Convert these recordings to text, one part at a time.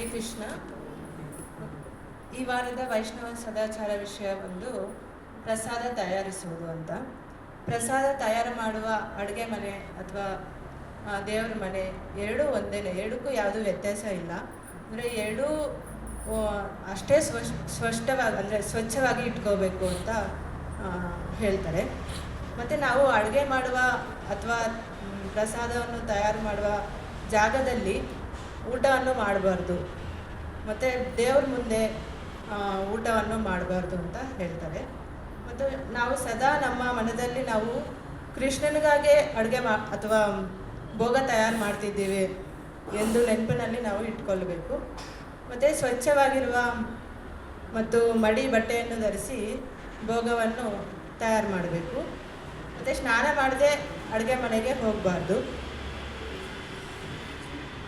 ಹರೇ ಕೃಷ್ಣ. ಈ ವಾರದ ವೈಷ್ಣವ ಸದಾಚಾರ ವಿಷಯ ಒಂದು ಪ್ರಸಾದ ತಯಾರಿಸುವುದು ಅಂತ. ಪ್ರಸಾದ ತಯಾರು ಮಾಡುವ ಅಡುಗೆ ಮನೆ ಅಥವಾ ದೇವರ ಮನೆ ಎರಡೂ ಒಂದೇನೆ, ಎರಡಕ್ಕೂ ಯಾವುದೂ ವ್ಯತ್ಯಾಸ ಇಲ್ಲ. ಅಂದರೆ ಎರಡೂ ಅಷ್ಟೇ ಸ್ವಶ್, ಸ್ಪಷ್ಟವಾಗಿ, ಅಂದರೆ ಸ್ವಚ್ಛವಾಗಿ ಇಟ್ಕೋಬೇಕು ಅಂತ ಹೇಳ್ತಾರೆ. ಮತ್ತು ನಾವು ಅಡುಗೆ ಮಾಡುವ ಅಥವಾ ಪ್ರಸಾದವನ್ನು ತಯಾರು ಮಾಡುವ ಜಾಗದಲ್ಲಿ ಊಟವನ್ನು ಮಾಡಬಾರ್ದು. ಮತ್ತು ದೇವ್ರ ಮುಂದೆ ಊಟವನ್ನು ಮಾಡಬಾರ್ದು ಅಂತ ಹೇಳ್ತಾರೆ. ಮತ್ತು ನಾವು ಸದಾ ನಮ್ಮ ಮನದಲ್ಲಿ ನಾವು ಕೃಷ್ಣನಿಗಾಗೆ ಅಡುಗೆ ಮಾ, ಅಥವಾ ಭೋಗ ತಯಾರು ಮಾಡ್ತಿದ್ದೀವಿ ಎಂದು ನೆನಪಿನಲ್ಲಿ ನಾವು ಇಟ್ಕೊಳ್ಬೇಕು. ಮತ್ತು ಸ್ವಚ್ಛವಾಗಿರುವ ಮತ್ತು ಮಡಿ ಬಟ್ಟೆಯನ್ನು ಧರಿಸಿ ಭೋಗವನ್ನು ತಯಾರು ಮಾಡಬೇಕು. ಮತ್ತು ಸ್ನಾನ ಮಾಡದೆ ಅಡುಗೆ ಮನೆಗೆ ಹೋಗಬಾರ್ದು.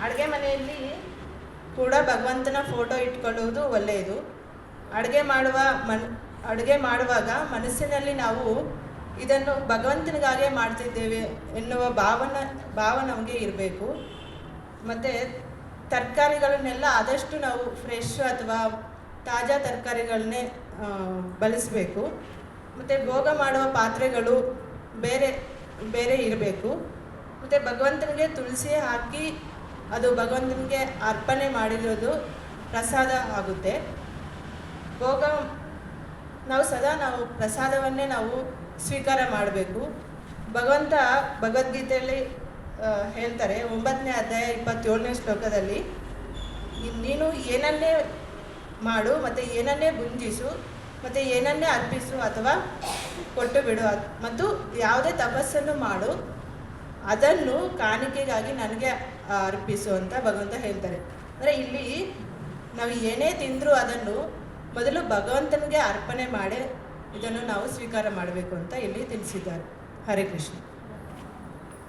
ಅಡುಗೆ ಮನೆಯಲ್ಲಿ ಕೂಡ ಭಗವಂತನ ಫೋಟೋ ಇಟ್ಕೊಳ್ಳುವುದು ಒಳ್ಳೆಯದು. ಅಡುಗೆ ಮಾಡುವ ಮನ್, ಅಡುಗೆ ಮಾಡುವಾಗ ಮನಸ್ಸಿನಲ್ಲಿ ನಾವು ಇದನ್ನು ಭಗವಂತನಿಗಾಗೆ ಮಾಡ್ತಿದ್ದೇವೆ ಎನ್ನುವ ಭಾವನ, ಭಾವ ನಮಗೆ ಇರಬೇಕು. ಮತ್ತು ತರಕಾರಿಗಳನ್ನೆಲ್ಲ ಆದಷ್ಟು ನಾವು ಫ್ರೆಶ್ ಅಥವಾ ತಾಜಾ ತರಕಾರಿಗಳನ್ನೇ ಬಳಸಬೇಕು. ಮತ್ತು ಭೋಗ ಮಾಡುವ ಪಾತ್ರೆಗಳು ಬೇರೆ ಬೇರೆ ಇರಬೇಕು. ಮತ್ತು ಭಗವಂತನಿಗೆ ತುಳಸಿ ಹಾಕಿ ಅದು ಭಗವಂತನಿಗೆ ಅರ್ಪಣೆ ಮಾಡಿರೋದು ಪ್ರಸಾದ ಆಗುತ್ತೆ. ಭೋಗ ನಾವು ಸದಾ ನಾವು ಪ್ರಸಾದವನ್ನೇ ನಾವು ಸ್ವೀಕಾರ ಮಾಡಬೇಕು. ಭಗವಂತ ಭಗವದ್ಗೀತೆಯಲ್ಲಿ ಹೇಳ್ತಾರೆ, ಒಂಬತ್ತನೇ ಅಧ್ಯಾಯ ಇಪ್ಪತ್ತೇಳನೇ ಶ್ಲೋಕದಲ್ಲಿ ನೀನು ಏನನ್ನೇ ಮಾಡು ಮತ್ತು ಏನನ್ನೇ ಗುಂಜಿಸು ಮತ್ತು ಏನನ್ನೇ ಅರ್ಪಿಸು ಅಥವಾ ಕೊಟ್ಟು ಬಿಡು. ಮತ್ತು ಯಾವುದೇ ತಪಸ್ಸನ್ನು ಮಾಡು. ಅದನ್ನು ಕಾಣಿಕೆಗಾಗಿ ನನಗೆ ಅರ್ಪಿಸು ಅಂತ ಭಗವಂತ ಹೇಳ್ತಾರೆ. ಅಂದರೆ ಇಲ್ಲಿ ನಾವು ಏನೇ ತಿಂದರೂ ಅದನ್ನು ಮೊದಲು ಭಗವಂತನಿಗೆ ಅರ್ಪಣೆ ಮಾಡಿ, ಇದನ್ನು ನಾವು ಸ್ವೀಕಾರ ಮಾಡಬೇಕು ಅಂತ ಇಲ್ಲಿ ತಿಳಿಸಿದ್ದಾರೆ. ಹರೇ ಕೃಷ್ಣ.